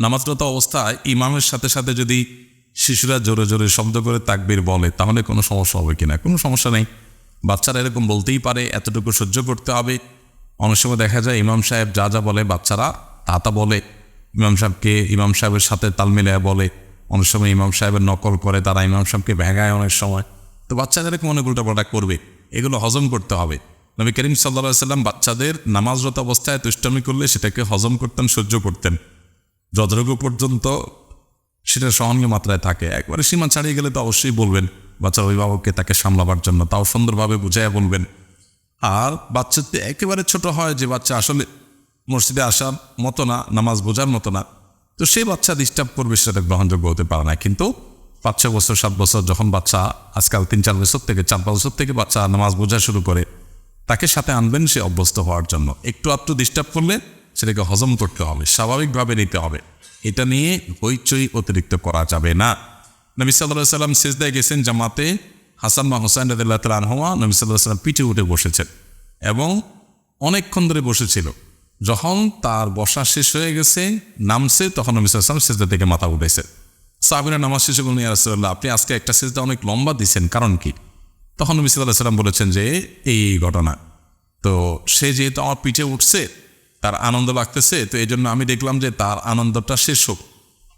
নামাজরত অবস্থায় ইমামের সাথে সাথে যদি শিশুরা জোরে জোরে শব্দ করে তাকবির বলে, তাহলে কোনো সমস্যা হবে কিনা? কোনো সমস্যা নেই। বাচ্চারা এরকম বলতেই পারে, এতটুকু সহ্য করতে হবে। অনেক সময় দেখা যায় ইমাম সাহেব যা যা বলে, বাচ্চারা তা তা বলে। ইমাম সাহেবকে, ইমাম সাহেবের সাথে তাল মিলায় বলে। অনেক সময় ইমাম সাহেবের নকল করে, তারা ইমাম সাহেবকে ভেঙায় অনেক সময়। তো বাচ্চাদের এরকম অনেক উল্টাপাল্টা করবে, এগুলো হজম করতে হবে। নবী করিম সাল্লা সাল্লাম বাচ্চাদের নামাজরত অবস্থায় তুষ্টমি করলে সেটাকে হজম করতেন, সহ্য করতেন। যতটুকু পর্যন্ত সেটা সহনীয় মাত্রায় থাকে, একবারে সীমা ছাড়িয়ে গেলে তো অবশ্যই বলবেন বাচ্চার অভিভাবককে তাকে সামলাবার জন্য, তাও সুন্দরভাবে বুঝাইয়া বলবেন। আর বাচ্চা যদি একেবারে ছোট হয়, যে বাচ্চা আসলে মসজিদে আসার মতো না, নামাজ বোঝার মতো না, তো সেই বাচ্চা ডিস্টার্ব করবে, সেটা গ্রহণযোগ্য হতে পারে না। কিন্তু পাঁচ ছ বছর, সাত বছর যখন বাচ্চা আজকাল তিন, চার বছর থেকে, চার, পাঁচ বছর থেকে বাচ্চা নামাজ বোঝা শুরু করে, তাকে সাথে আনবেন সে অভ্যস্ত হওয়ার জন্য। একটু আধটু ডিস্টার্ব করলে সেটাকে হজম করতে হবে, স্বাভাবিকভাবে নিতে হবে। এটা নিয়ে হইচই অতিরিক্ত করা যাবে না। নবী সাল্লাহ সাল্লাম সেজদায় গেছেন জামাতে, হাসান মা হোসেন রদুল্লাহ তাল আনহমা নবী সাল্লাহ সাল্লাম পিঠে উঠে বসেছেন এবং অনেকক্ষণ ধরে বসেছিল। যখন তার বসা শেষ হয়ে গেছে, নামছে, তখন নবী সাল্লাম সেজদা থেকে মাথা উঠেছে সাহাবিরা নামাজ শেষে বলুন ইয়ারসাল্লাহ আপনি আজকে একটা সেজদা অনেক লম্বা দিচ্ছেন কারণ কি? তখন নবী সাল্লাহ সাল্লাম বলেছেন যে, এই ঘটনা। তো সে যেহেতু আমার পিঠে উঠছে তার আনন্দ লাগতেছে, তো এই জন্য আমি দেখলাম যে তার আনন্দটা শেষ হোক।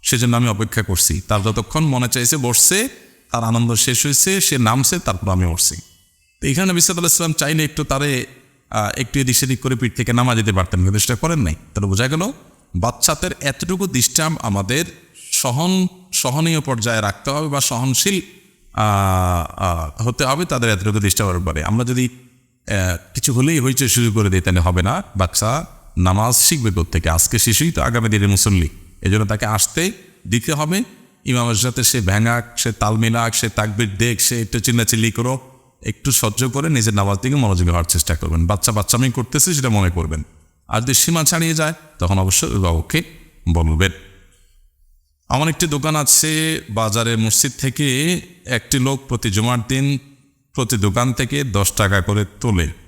সেজন্য আমি অপেক্ষা করছি। তার যতক্ষণ মনে চাইছে বসছে, তার আনন্দ শেষ হয়েছে, সে নামছে, তারপর আমি উঠছি। তো এখানে বিসাদুল্লাহ ইসলাম চাইলে একটু তারে একটু এদিক সেদিক করে পিঠ থেকে নামা যেতে পারতেন, কিন্তু সেটা করেন নাই। তাহলে বোঝা গেল, বাচ্চাদের এতটুকু ডিস্টার্ব আমাদের সহন, সহনীয় পর্যায়ে রাখতে হবে বা সহনশীল হতে হবে তাদের এতটুকু ডিস্টার্বের ব্যাপারে আমরা যদি কিছু হলেই হইচই শুরু করে দিই, তাহলে হবে না। বাচ্চা নামাজ শিখবে থেকে আজকে শিশুই তো আগামী দিনের মুসল্লি। এই জন্য তাকে আসতে দিতে হবে। ইমামের সাথে সে ভ্যাঙাক সে তাল মিলাক সে তাকবির দেখ, সে একটু চিল্লাচিল্লি করো, একটু সহ্য করে নিজের নামাজ দিকে মনোযোগী হওয়ার চেষ্টা করবেন। বাচ্চা বাচ্চামি করতেছে, সেটা মনে করবেন। আর যদি সীমা ছাড়িয়ে যায়, তখন অবশ্যই অভিভাবককে বলবেন। আমার একটি দোকান আছে বাজারে মসজিদ থেকে একটি লোক প্রতি জুমার দিন প্রতি দোকান থেকে দশ টাকা করে তোলে।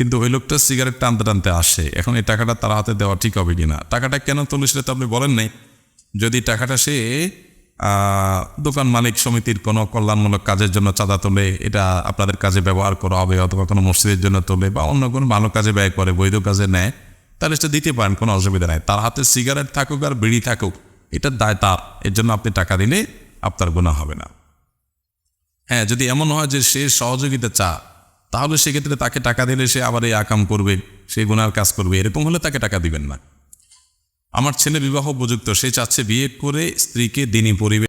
কিন্তু ওই লোকটা সিগারেট টানতে টানতে আসে। এখন এই টাকাটা তার হাতে দেওয়া ঠিক হবে কিনা? টাকাটা কেন তোলে সেটা তো আপনি বলেন নাই। যদি টাকাটা সে দোকান মালিক সমিতির কোনো কল্যাণমূলক কাজের জন্য চাঁদা তোলে, এটা আপনাদের কাজে ব্যবহার করা হবে অথবা কোনো মসজিদের জন্য তোলে বা অন্য কোনো ভালো কাজে ব্যয় করে, বৈধ কাজে নেয়, তাহলে সেটা দিতে পারেন, কোনো অসুবিধা নাই। তার হাতে সিগারেট থাকুক আর বিড়ি থাকুক এটার দায় তার। এর জন্য আপনি টাকা দিলে আপনার গুণা হবে না। হ্যাঁ যদি এমন হয় যে সে সহযোগিতা চা তাহলে সেক্ষেত্রে তাকে টাকা দিলে সে আবার এই আকাম করবে, সে গুনার কাজ করবে, এরকম হলে তাকে টাকা দিবেন না। আমার ছেলে বিবাহ উপযুক্ত, সে চাচ্ছে বিয়ে করে স্ত্রীকে দিনই পরিবেশ